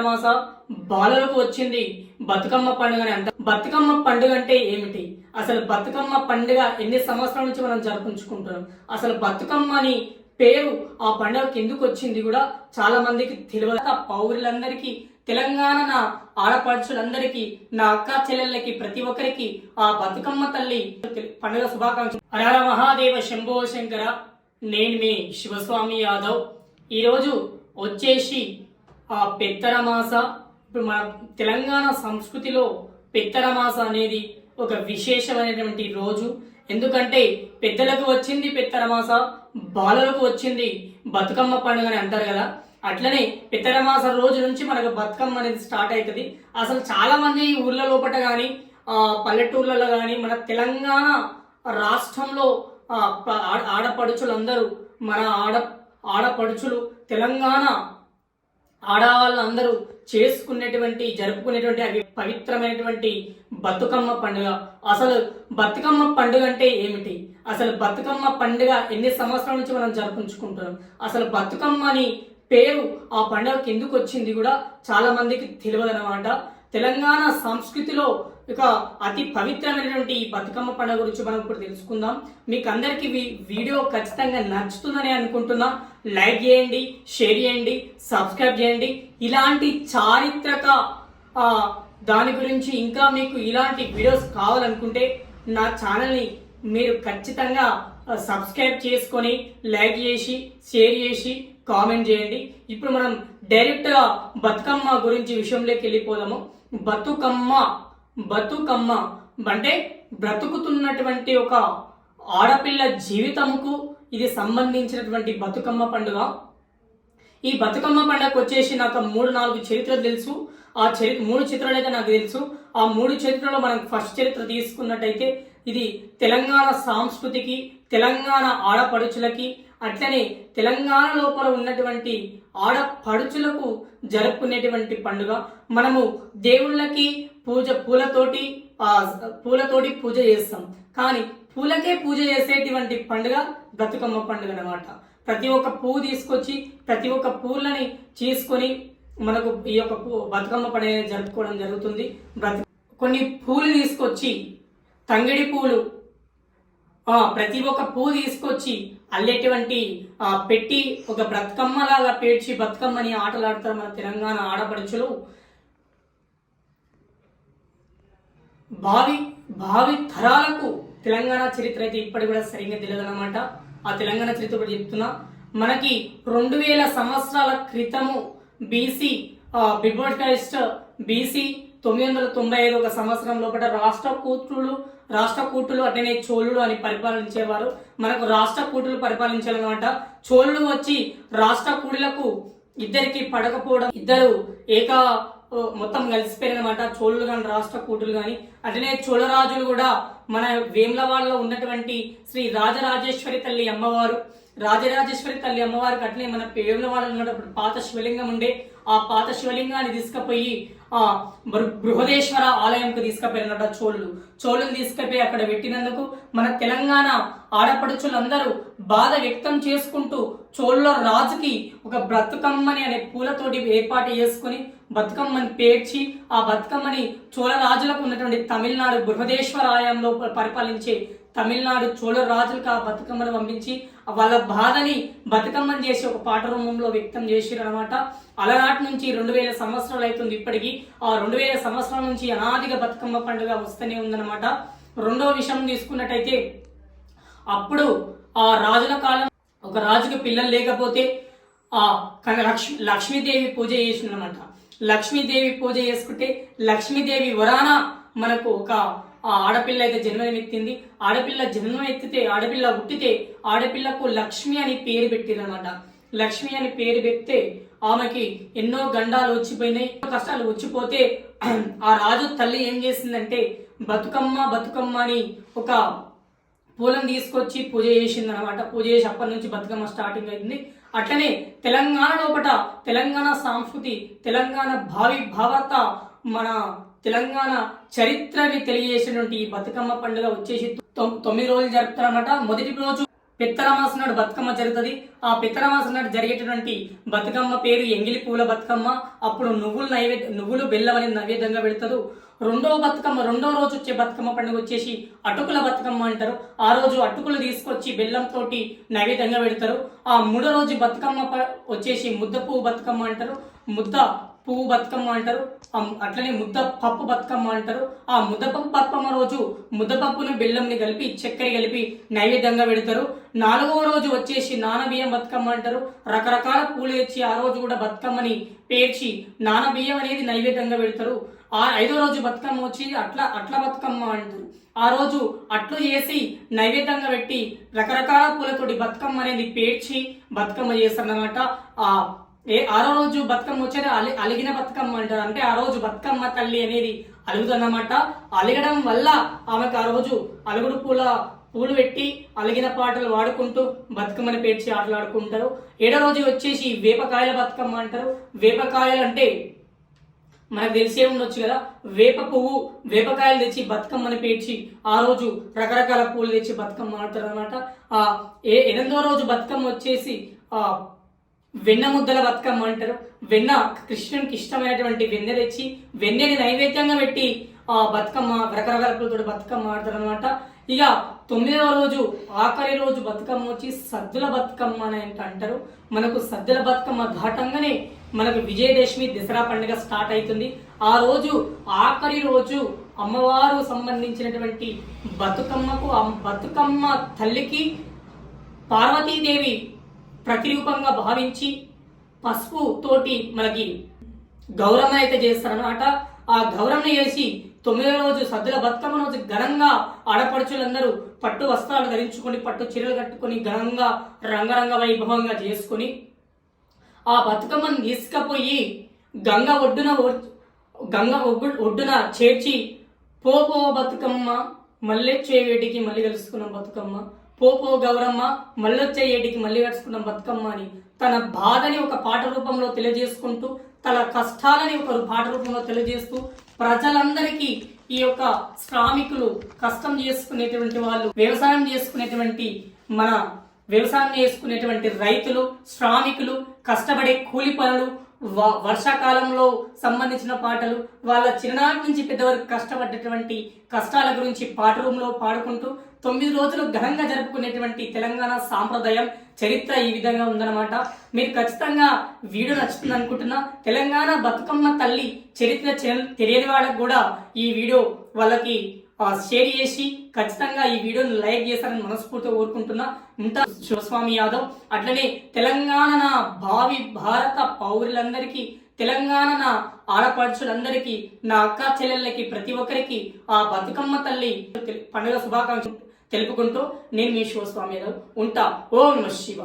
మాస బాలలకు వచ్చింది బతుకమ్మ పండుగ అని అంటారు బతుకమ్మ పండుగ అంటే ఏమిటి? అసలు బతుకమ్మ పండుగ ఎన్ని సంవత్సరాల నుంచి మనం జరుపుకుంటున్నాం? అసలు బతుకమ్మ అని పేరు ఆ పండుగకి ఎందుకు వచ్చింది కూడా చాలా మందికి తెలియదు. పౌరులందరికీ తెలంగాణ నా ఆడపడుచులందరికీ నా అక్క చెల్లెళ్ళకి ప్రతి ఒక్కరికి ఆ బతుకమ్మ తల్లి పండుగ శుభాకాంక్షలు. అరార మహాదేవ శంభో శంకర నేను మీ శివస్వామి యాదవ్. ఈరోజు వచ్చేసి పెత్తరమాస ఇప్పుడు మన తెలంగాణ సంస్కృతిలో పెత్తరమాస అనేది ఒక విశేషమైనటువంటి రోజు. ఎందుకంటే పెద్దలకు వచ్చింది పెత్తరమాస బాలలకు వచ్చింది బతుకమ్మ పండుగ అని అంటారు కదా. అట్లనే పెత్తరమాస రోజు నుంచి మనకు బతుకమ్మ అనేది స్టార్ట్ అవుతుంది. అసలు చాలా మంది ఊర్ల కానీ పల్లెటూర్లలో కానీ మన తెలంగాణ రాష్ట్రంలో ఆడపడుచులందరూ మన ఆడ ఆడపడుచులు తెలంగాణ ఆడవాళ్ళందరూ చేసుకునేటువంటి జరుపుకునేటువంటి అవి పవిత్రమైనటువంటి బతుకమ్మ పండుగ. అసలు బతుకమ్మ పండుగ అంటే ఏమిటి? అసలు బతుకమ్మ పండుగ ఎన్ని సంవత్సరాల నుంచి మనం జరుపుకుంటున్నాం? అసలు బతుకమ్మ అని పేరు ఆ పండుగకి ఎందుకు వచ్చింది కూడా చాలా మందికి తెలియదు అనమాట తెలంగాణ సంస్కృతిలో ఇక అతి పవిత్రమైనటువంటి ఈ బతుకమ్మ పండుగ గురించి మనం ఇప్పుడు తెలుసుకుందాం. మీకు అందరికీ వీడియో ఖచ్చితంగా నచ్చుతుందని అనుకుంటున్నా. లైక్ చేయండి షేర్ చేయండి సబ్స్క్రైబ్ చేయండి. ఇలాంటి చారిత్రక దాని గురించి ఇంకా మీకు ఇలాంటి వీడియోస్ కావాలనుకుంటే నా ఛానల్ని మీరు ఖచ్చితంగా సబ్స్క్రైబ్ చేసుకొని లైక్ చేసి షేర్ చేసి కామెంట్ చేయండి. ఇప్పుడు మనం డైరెక్ట్గా బతుకమ్మ గురించి విషయంలోకి వెళ్ళిపోదాము. బతుకమ్మ బతుకమ్మ. అంటే బ్రతుకుతున్నటువంటి ఒక ఆడపిల్ల జీవితముకు ఇది సంబంధించినటువంటి బతుకమ్మ పండుగ. ఈ బతుకమ్మ పండుగకు వచ్చేసి నాకు మూడు నాలుగు చరిత్రలు తెలుసు. ఆ చరిత్ర మూడు చిత్రాలు అయితే నాకు తెలుసు. ఆ మూడు చరిత్రలో మనం ఫస్ట్ చరిత్ర తీసుకున్నట్టయితే ఇది తెలంగాణ సాంస్కృతికి తెలంగాణ ఆడపడుచులకి అట్లనే తెలంగాణ లోపల ఉన్నటువంటి ఆడపడుచులకు జరుపుకునేటువంటి పండుగ. మనము దేవుళ్ళకి పూజ పూలతోటి పూలతోటి పూజ చేస్తాం. కానీ పూలకే పూజ చేసేటువంటి పండుగ బతుకమ్మ పండుగ అన్నమాట. ప్రతి ఒక్క పువ్వు తీసుకొచ్చి ప్రతి ఒక్క పూలని తీసుకొని మనకు ఈ యొక్క పూ బతుకమ్మ పండుగ జరుపుకోవడం జరుగుతుంది. బ్రతు కొన్ని పూలు తీసుకొచ్చి తంగిడి పూలు ప్రతి ఒక్క పువ్వు తీసుకొచ్చి అల్లేటువంటి పెట్టి ఒక బ్రతుకమ్మలాగా పేర్చి బతుకమ్మని ఆటలాడతారు మన తెలంగాణ ఆడపడుచులు. భావి భావి తరాలకు తెలంగాణ చరిత్ర అయితే ఇప్పటికి కూడా సరిగ్గా తెలియదు అనమాట ఆ తెలంగాణ చరిత్ర కూడా చెప్తున్నా. మనకి రెండు వేల సంవత్సరాల క్రితము బీసీ బిబోడ్కాస్ట్ బీసీ తొమ్మిది వందల తొంభై ఐదు ఒక సంవత్సరం లోపల రాష్ట్ర కూతురులు రాష్ట్ర కూటులు అట్లనే చోళులు అని పరిపాలించేవారు. మనకు రాష్ట్ర కూటులు పరిపాలించాలన్నమాట. చోళులు వచ్చి రాష్ట్ర కూడులకు ఇద్దరికి పడకపోవడం ఇద్దరు ఏక మొత్తం కలిసిపోయారనమాట చోళులు కానీ రాష్ట్ర కూటులు కానీ అట్లనే చోళరాజులు కూడా మన వేములవాడలో ఉన్నటువంటి శ్రీ రాజరాజేశ్వరి తల్లి అమ్మవారు. రాజరాజేశ్వరి తల్లి అమ్మవారికి అట్లనే మన వేములవాడలో ఉన్నప్పుడు పాత శివలింగం ఉండే ఆ పాత శివలింగాన్ని తీసుకుపోయి ఆ బృ- బృహదేశ్వర ఆలయంకు తీసుకుపోయినట చోళ్ళు చోళ్ళని తీసుకుపోయి అక్కడ పెట్టినందుకు మన తెలంగాణ ఆడపడుచులందరూ బాధ వ్యక్తం చేసుకుంటూ చోళ్ళ రాజుకి ఒక బ్రతుకమ్మని అనే పూలతోటి ఏర్పాటు చేసుకుని బతుకమ్మని పేర్చి ఆ బతుకమ్మని చోళ రాజులకు ఉన్నటువంటి తమిళనాడు బృహదేశ్వర ఆలయంలో పరిపాలించే తమిళనాడు చోళ రాజులకు ఆ బతుకమ్మను పంపించి వాళ్ళ బాధని బతుకమ్మని చేసి ఒక పాట రూపంలో వ్యక్తం చేసిరు అనమాట అలనాటి నుంచి రెండు వేల సంవత్సరాలు అవుతుంది ఇప్పటికీ. ఆ రెండు వేల సంవత్సరాల నుంచి అనాదిగా బతుకమ్మ పండుగ వస్తూనే ఉందన్నమాట. రెండో విషయం తీసుకున్నట్టయితే అప్పుడు ఆ రాజుల కాలం ఒక రాజుకి పిల్లలు లేకపోతే ఆ లక్ష్మి లక్ష్మీదేవి పూజ చేసిందనమాట లక్ష్మీదేవి పూజ చేసుకుంటే లక్ష్మీదేవి వరాన మనకు ఒక ఆ ఆడపిల్ల అయితే జన్మనెత్తింది ఆడపిల్ల జన్మ ఎత్తితే ఆడపిల్ల పుట్టితే ఆడపిల్లకు లక్ష్మి అని పేరు పెట్టిరనమాట లక్ష్మి అని పేరు పెడితే ఆమెకి ఎన్నో గండాలు వచ్చిపోయినాయి. కష్టాలు వచ్చిపోతే ఆ రాజు తల్లి ఏం చేసిందంటే బతుకమ్మ బతుకమ్మ అని ఒక పూలను తీసుకొచ్చి పూజ చేసింది అనమాట పూజ చేసి అప్పటి నుంచి బతుకమ్మ స్టార్టింగ్ అయింది. అట్లనే తెలంగాణ లోపట తెలంగాణ సంస్కృతి తెలంగాణ భావి భావత మన తెలంగాణ చరిత్రని తెలియజేసినటువంటి ఈ బతుకమ్మ పండుగ వచ్చేసి తొమ్మిది రోజులు జరుపుతారన్నమాట. మొదటి రోజు పిత్తరమాస నాడు బతుకమ్మ జరుగుతుంది. ఆ పిత్తరమాస నాడు జరిగేటటువంటి బతుకమ్మ పేరు ఎంగిలి పూల బతుకమ్మ. అప్పుడు నువ్వులు నైవేద్య నువ్వులు బెల్లం అనేది నైవేద్యంగా పెడతారు. రెండవ బతుకమ్మ రెండో రోజు వచ్చే బతుకమ్మ పండుగ వచ్చేసి అటుకుల బతుకమ్మ అంటారు. ఆ రోజు అటుకులు తీసుకొచ్చి బెల్లంతో నైవేద్యంగా పెడతారు. ఆ మూడో రోజు బతుకమ్మ వచ్చేసి ముద్ద పువ్వు బతుకమ్మ అంటారు. ముద్ద పువ్వు బతుకమ్మ అంటారు ఆ అట్లనే ముద్ద పప్పు బతుకమ్మ అంటారు. ఆ ముద్దపప్పు బతుకమ్మ రోజు ముద్దపప్పును బెల్లంని కలిపి చక్కెర కలిపి నైవేద్యంగా పెడతారు. నాలుగవ రోజు వచ్చేసి నానబియ్యం బతుకమ్మ అంటారు. రకరకాల పూలు తెచ్చి ఆ రోజు కూడా బతుకమ్మని పేర్చి నానబియ్యం అనేది నైవేద్యంగా పెడతారు. ఆ ఐదో రోజు బతుకమ్మ వచ్చి అట్ల అట్ల బతుకమ్మ అంటారు. ఆ రోజు అట్లు చేసి నైవేద్యంగా పెట్టి రకరకాల పూలతోటి బతుకమ్మ అనేది పేర్చి బతుకమ్మ చేస్తారన్నమాట. ఆ ఏ ఆరో రోజు బతుకమ్మ వచ్చేది? అలి అలిగిన బతుకమ్మ అంటారు. అంటే ఆ రోజు బతుకమ్మ తల్లి అనేది అలుగుతుందన్నమాట. అలగడం వల్ల ఆమెకు ఆ రోజు అలుగుడు పూల పూలు పెట్టి అలిగిన పాటలు వాడుకుంటూ బతుకమ్మని పేర్చి ఆటలాడుకుంటారు. ఏడో రోజు వచ్చేసి వేపకాయల బతుకమ్మ అంటారు. వేపకాయలు అంటే మనకు తెలిసే ఉండొచ్చు కదా. వేప పువ్వు వేపకాయలు తెచ్చి బతుకమ్మని పేర్చి ఆ రోజు రకరకాల పూలు తెచ్చి బతుకమ్మ ఆడతారు అనమాట ఆ ఏ ఎనిమిదో రోజు బతుకమ్మ వచ్చేసి ఆ వెన్న ముద్దల బతుకమ్మ అంటారు. వెన్న కృష్ణునికి ఇష్టమైనటువంటి వెన్నె తెచ్చి వెన్నెని నైవేద్యంగా పెట్టి ఆ బతుకమ్మ రకరకాల బతుకమ్మ ఆడతారు అనమాట ఇక తొమ్మిదవ రోజు ఆఖరి రోజు బతుకమ్మ వచ్చి సద్దుల బతుకమ్మ అని అంటారు. మనకు సద్దుల బతుకమ్మ ఘాటంగానే మనకు విజయదశమి దసరా పండుగ స్టార్ట్ అవుతుంది. ఆ రోజు ఆఖరి రోజు అమ్మవారు సంబంధించినటువంటి బతుకమ్మకు బతుకమ్మ తల్లికి పార్వతీదేవి ప్రతిరూపంగా భావించి పసుపు తోటి మనకి గౌరవం అయితే చేస్తారనమాట ఆ గౌరవం చేసి తొమ్మిదో రోజు సద్దుల బతుకమ్మ రోజు ఘనంగా ఆడపడుచులందరూ పట్టు వస్త్రాలు ధరించుకొని పట్టు చీరలు కట్టుకొని ఘనంగా రంగరంగ వైభవంగా చేసుకొని ఆ బతుకమ్మను తీసుకుపోయి గంగ ఒడ్డున గంగ ఒగ్గు- ఒడ్డున చేర్చి పో బతుకమ్మ మళ్ళీ చేవేటికి మళ్ళీ కలుసుకున్నాం బతుకమ్మ. పోపో గౌరమ్మ మళ్ళొచ్చే ఏటికి మళ్ళీ కట్టుకున్న బతుకమ్మ అని తన బాధని ఒక పాట రూపంలో తెలియజేసుకుంటూ తన కష్టాలని ఒక పాట రూపంలో తెలియజేస్తూ ప్రజలందరికీ ఈ యొక్క శ్రామికులు కష్టం చేసుకునేటువంటి వాళ్ళు వ్యవసాయం చేసుకునేటువంటి మన వ్యవసాయం చేసుకునేటువంటి రైతులు శ్రామికులు కష్టపడే కూలి పనులు వ- వర్షాకాలంలో సంబంధించిన పాటలు వాళ్ళ చిన్ననాటి నుంచి పెద్దవరకు కష్టపడ్డటువంటి కష్టాల గురించి పాట రూమ్లో పాడుకుంటూ తొమ్మిది రోజులు ఘనంగా జరుపుకునేటువంటి తెలంగాణ సాంప్రదాయం చరిత్ర ఈ విధంగా ఉందన్నమాట. మీరు ఖచ్చితంగా వీడియో నచ్చుతుంది అనుకుంటున్నా. తెలంగాణ బతుకమ్మ తల్లి చరిత్ర తెలియని వాళ్ళకు కూడా ఈ వీడియో వాళ్ళకి షేర్ చేసి ఖచ్చితంగా ఈ వీడియోని లైక్ చేశారని మనస్ఫూర్తిగా కోరుకుంటున్నా. ఇంత శివస్వామి యాదవ్. అట్లనే తెలంగాణ నా భావి భారత పౌరులందరికీ తెలంగాణ నా ఆడపడుచులందరికీ నా అక్క చెల్లెళ్ళకి ప్రతి ఒక్కరికి ఆ బతుకమ్మ తల్లి పండుగ శుభాకాంక్షలు తెలుపుకుంటూ నేను మీ శివస్వామి ఉంటా. ఓం నమ శివ